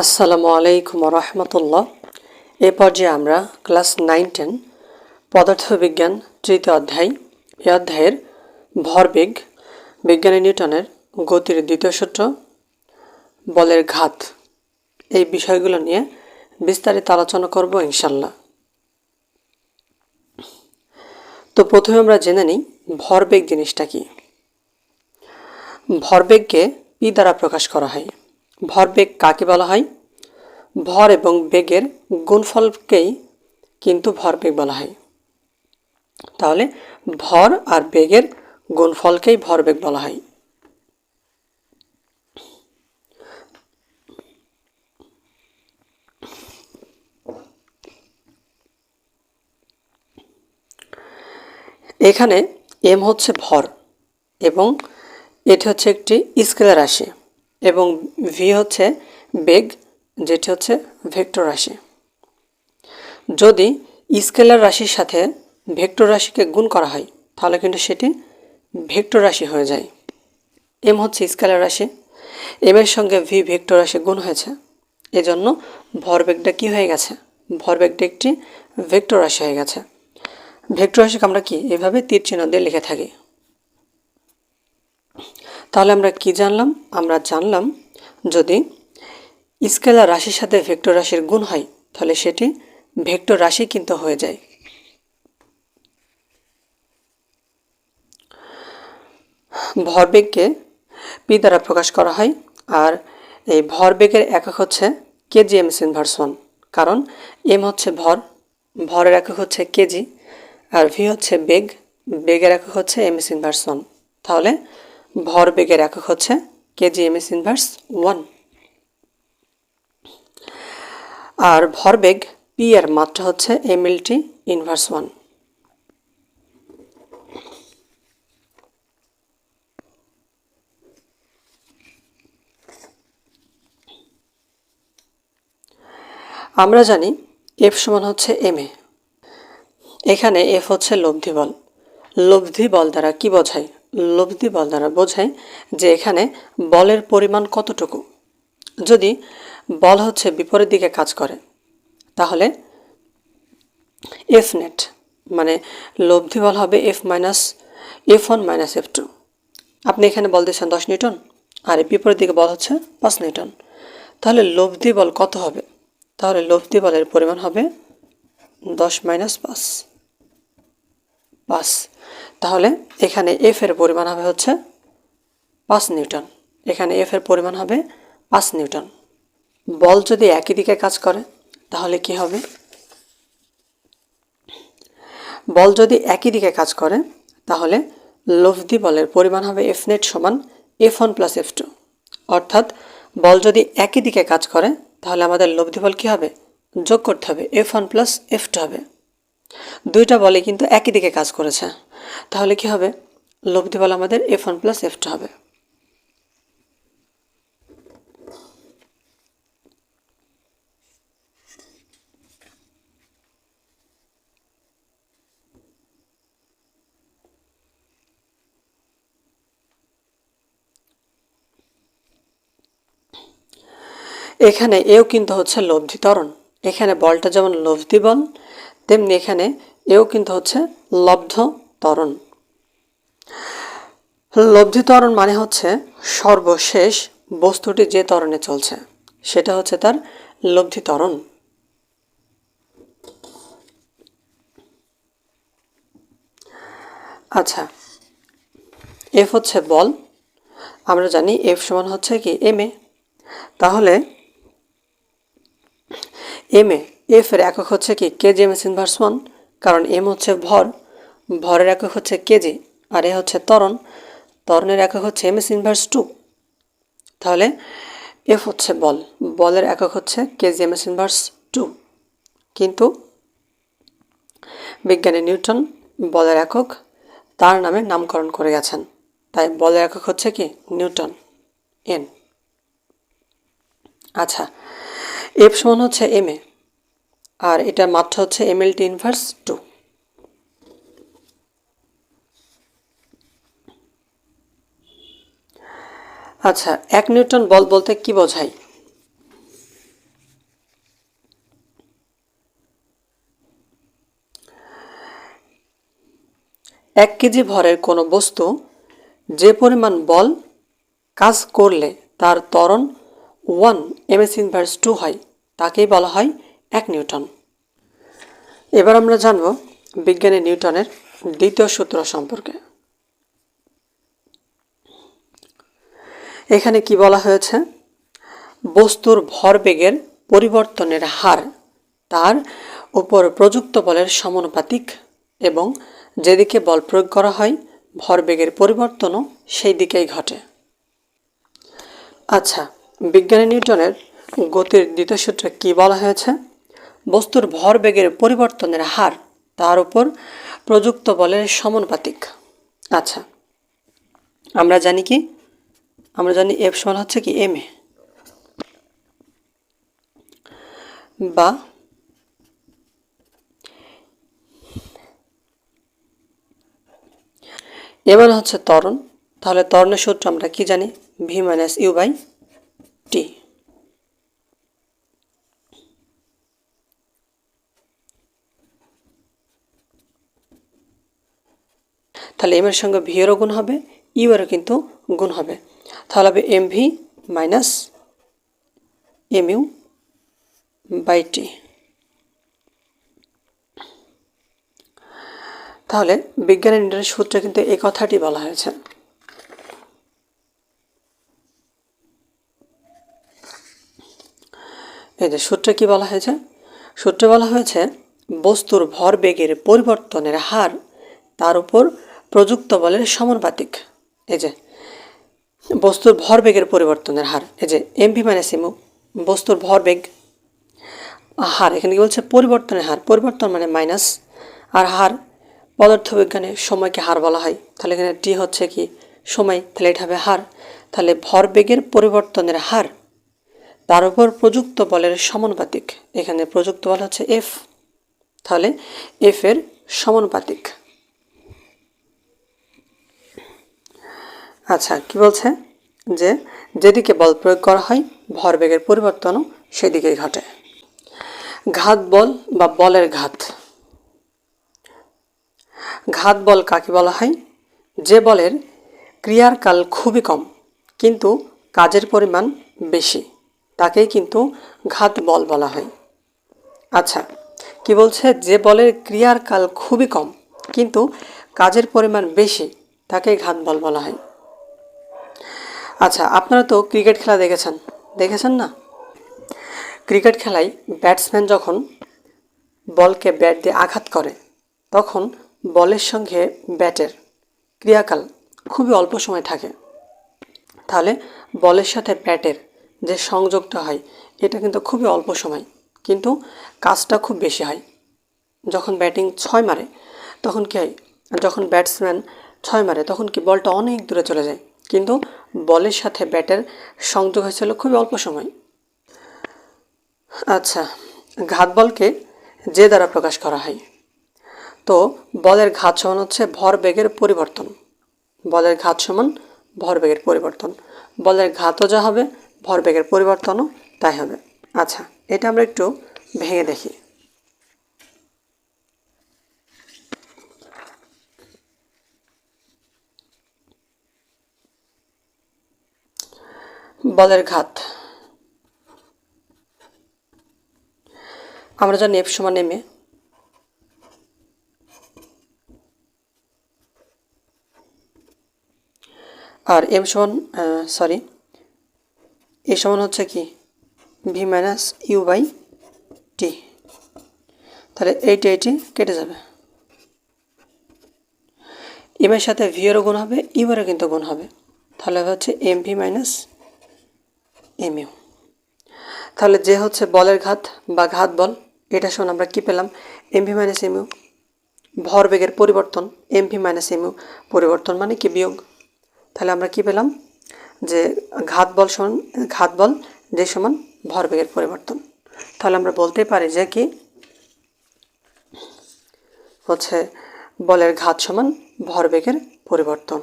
আসসালামু আলাইকুম রহমতুল্লাহ। এ পর্যায়ে আমরা ক্লাস নাইন টেন, পদার্থবিজ্ঞান তৃতীয় অধ্যায় এ অধ্যায়ের ভরবেগ, বিজ্ঞানী নিউটনের গতির দ্বিতীয় সূত্র, বলের ঘাত, এই বিষয়গুলো নিয়ে বিস্তারিত আলোচনা করব ইনশাল্লাহ তো প্রথমে আমরা জেনে নিই ভরবেগ জিনিসটা কি। ভরবেগকে পি দ্বারা প্রকাশ করা হয়। ভরবেগ কাকে বলা হয়? ভর এবং বেগের গুণফলকেই কিন্তু ভরবেগ বলা হয়। তাহলে ভর আর বেগের গুণফলকেই ভরবেগ বলা হয়। এখানে এম হচ্ছে ভর এবং এটি হচ্ছে একটি স্কেলার রাশি। এবং ভি হচ্ছে বেগ, যেটি হচ্ছে ভেক্টর রাশি। যদি স্কেলার রাশির সাথে ভেক্টর রাশিকে গুণ করা হয়, তাহলে কিন্তু সেটি ভেক্টর রাশি হয়ে যায়। এম হচ্ছে স্কেলার রাশি। এম এর সঙ্গে ভি ভেক্টর রাশি গুণ হয়েছে। এজন্য ভরবেগটা কি হয়ে গেছে? ভরবেগটা একটি ভেক্টর রাশি হয়ে গেছে। ভেক্টর রাশিকে আমরা কি? এভাবে তীর চিহ্ন দিয়ে লিখে থাকি। তাহলে আমরা কি জানলাম? আমরা জানলাম যদি স্কেলার রাশির সাথে ভেক্টর রাশির গুণ হয়, তাহলে সেটি ভেক্টর রাশি কিন্তু হয়ে যায়। ভরবেগকে পি দ্বারা প্রকাশ করা হয়, আর এই ভরবেগের একক হচ্ছে কেজি এম ইনভার্স ওয়ান কারণ এম হচ্ছে ভর, ভরের একক হচ্ছে কেজি আর ভি হচ্ছে বেগ, বেগের একক হচ্ছে এম এস ইনভার্স ওয়ান তাহলে ভর বেগের একক হচ্ছে kg M S inverse one আর ভরবেগ পি এর মাত্রা হচ্ছে M L T inverse one আমরা জানি এফ সমান হচ্ছে এম এ এখানে এফ হচ্ছে লব্ধি বল। লব্ধি বল দ্বারা কি বোঝায়? লব্ধি বল দ্বারা বোঝায় যে এখানে বলের পরিমাণ কতটুকু। যদি বল হচ্ছে বিপরীত দিকে কাজ করে, তাহলে এফ নেট মানে লব্ধি বল হবে F minus, F one minus F two. আপনি এখানে বল দিয়েছেন দশ নিউটন, আর বিপরীত দিকে বল হচ্ছে পাঁচ নিউটন। তাহলে লব্ধি বল কত হবে? তাহলে লব্ধি বলের পরিমাণ হবে দশ মাইনাস পাঁচ। পাঁচ। তাহলে এখানে এফ এর পরিমাণ হবে হচ্ছে পাঁচ নিউটন। এখানে এফ এর পরিমাণ হবে পাঁচ নিউটন। বল যদি একই দিকে কাজ করে, তাহলে কি হবে? বল যদি একই দিকে কাজ করে, তাহলে লব্ধি বলের পরিমাণ হবে এফ নেট সমান F one plus F two অর্থাৎ বল যদি একই দিকে কাজ করে, তাহলে আমাদের লব্ধি বল কী হবে? যোগ করতে হবে F one plus F two হবে। দুইটা বলে কিন্তু একই দিকে কাজ করেছে। তাহলে কি হবে? লব্ধি বল আমাদের F one plus F two হবে। এখানে এও কিন্তু হচ্ছে লব্ধি ত্বরণ। এখানে বলটা যেমন লব্ধি বল তেমনি এখানে এও কিন্তু হচ্ছে লব্ধ ত্বরণ। লব্ধি ত্বরণ মানে হচ্ছে সর্বশেষ বস্তুটি যে ত্বরণে চলছে, সেটা হচ্ছে তার লব্ধি ত্বরণ। আচ্ছা এফ হচ্ছে বল। আমরা জানি এফ সমান হচ্ছে কি? M A. তাহলে এম এ, এফ এর একক হচ্ছে কি? Kg M S inverse one, কারণ এম হচ্ছে ভর। ভরের একক হচ্ছে কেজি আর এ হচ্ছে ত্বরণ। তরণের একক হচ্ছে এম এস ইনভার্স টু তাহলে এফ হচ্ছে বল। বলের একক হচ্ছে kg M S inverse two কিন্তু বিজ্ঞানী নিউটন বলের একক তার নামে নামকরণ করে গেছেন। তাই বলের একক হচ্ছে কি? নিউটন। এন। আচ্ছা এফ সমান হচ্ছে এম এ। আর এটা মাত্রা হচ্ছে M L T inverse two আচ্ছা এক নিউটন বল বলতে কি বোঝায়? এক কেজি ভরের কোনো বস্তু যে পরিমাণ বল কাজ করলে তার তরণ ওয়ান এমএস ইনভার্স টু হয়, তাকেই বলা হয় এক নিউটন। এবার আমরা জানব বিজ্ঞানী নিউটনের দ্বিতীয় সূত্র সম্পর্কে। এখানে কি বলা হয়েছে? বস্তুর ভরবেগের পরিবর্তনের হার তার উপর প্রযুক্ত বলের সমানুপাতিক এবং যেদিকে বল প্রয়োগ করা হয়, ভরবেগের পরিবর্তনও সেই দিকেই ঘটে। আচ্ছা বিজ্ঞানী নিউটনের গতির দ্বিতীয় সূত্রে কী বলা হয়েছে? বস্তুর ভরবেগের পরিবর্তনের হার তার উপর প্রযুক্ত বলের সমানুপাতিক। আচ্ছা আমরা জানি কি? আমরা জানি এফ সমান হচ্ছে কি এম এ বা এবার হচ্ছে ত্বরণ। তাহলে ত্বরণের সূত্র আমরা কি জানি? V minus U by T তাহলে এম এর সঙ্গে ভি এরও গুণ হবে ইউ এরও কিন্তু গুণ হবে। তাহলে হবে M V minus M U by T তাহলে বিজ্ঞানের নিউটনের সূত্রে কিন্তু এই কথাটি বলা হয়েছে। এই যে সূত্রে কি বলা হয়েছে? সূত্রে বলা হয়েছে, বস্তুর ভরবেগের পরিবর্তনের হার তার উপর প্রযুক্ত বলের সমানুপাতিক এই যে বস্তুর ভরবেগের পরিবর্তনের হার। এই যে এমভি মাইনাস এমু বস্তুর ভরবেগ হার। এখানে কি বলছে? পরিবর্তনের হার। পরিবর্তন মানে মাইনাস আর হার পদার্থবিজ্ঞানে সময়কে হার বলা হয়। তাহলে এখানে টি হচ্ছে কি? সময়। তাহলে এটা হবে হার। তাহলে ভরবেগের পরিবর্তনের হার, তার উপর প্রযুক্ত বলের সমানুপাতিক। এখানে প্রযুক্ত বল হচ্ছে এফ তাহলে এফ এর সমানুপাতিক। আচ্ছা কি বলছে? যে যেদিকে বল প্রয়োগ করা হয়, ভরবেগের পরিবর্তনও সেদিকেই ঘটে। ঘাত বল বা বলের ঘাত। ঘাত বল কাকে বলা হয়? যে বলের ক্রিয়ার কাল খুবই কম, কিন্তু কাজের পরিমাণ বেশি, তাকেই কিন্তু ঘাত বল বলা হয়। আচ্ছা কি বলছে? যে বলের ক্রিয়ার কাল খুবই কম, কিন্তু কাজের পরিমাণ বেশি তাকে ঘাত বল বলা হয়। আচ্ছা আপনারা তো ক্রিকেট খেলা দেখেছেন। দেখেছেন না? ক্রিকেট খেলায় ব্যাটসম্যান যখন বলকে ব্যাট দিয়ে আঘাত করে, তখন বলের সঙ্গে ব্যাটের ক্রিয়াকাল খুবই অল্প সময় থাকে। তাহলে বলের সাথে ব্যাটের যে সংযোগটা হয়, এটা কিন্তু খুবই অল্প সময়, কিন্তু কাজটা খুব বেশি হয়। যখন ব্যাটিং ছয় মারে, তখন কী হয়? যখন ব্যাটসম্যান ছয় মারে, তখন কি বলটা অনেক দূরে চলে যায়। কিন্তু বলের সাথে ব্যাটের সংযোগ হয়েছিল খুবই অল্প সময়। আচ্ছা ঘাত বলকে যে দ্বারা প্রকাশ করা হয়? তো, বলের ঘাত সমান হচ্ছে ভরবেগের পরিবর্তন। বলের ঘাত সমান ভরবেগের পরিবর্তন। বলের ঘাতও যা হবে ভরবেগের পরিবর্তনও তাই হবে। আচ্ছা এটা আমরা একটু ভেঙে দেখি। বলের ঘাত। আমরা জানি এফ সমান এম এ। আর এম সমান সরি এ সমান হচ্ছে কি? V minus U by T. তাহলে এইটি এইটি কেটে যাবে। এমের সাথে ভি এরও গুণ হবে ইউরও কিন্তু গুণ হবে। তাহলে হচ্ছে M V minus M U তাহলে যে হচ্ছে বলের ঘাত বা ঘাত বল, এটা শোন আমরা কী পেলাম? M V minus M U ভরবেগের পরিবর্তন M V minus M U পরিবর্তন মানে কি বিয়োগ? তাহলে আমরা কি পেলাম? যে ঘাত বল সমান ঘাত বল যে সমান ভরবেগের পরিবর্তন। তাহলে আমরা বলতে পারি যে কি? হচ্ছে বলের ঘাত সমান ভরবেগের পরিবর্তন।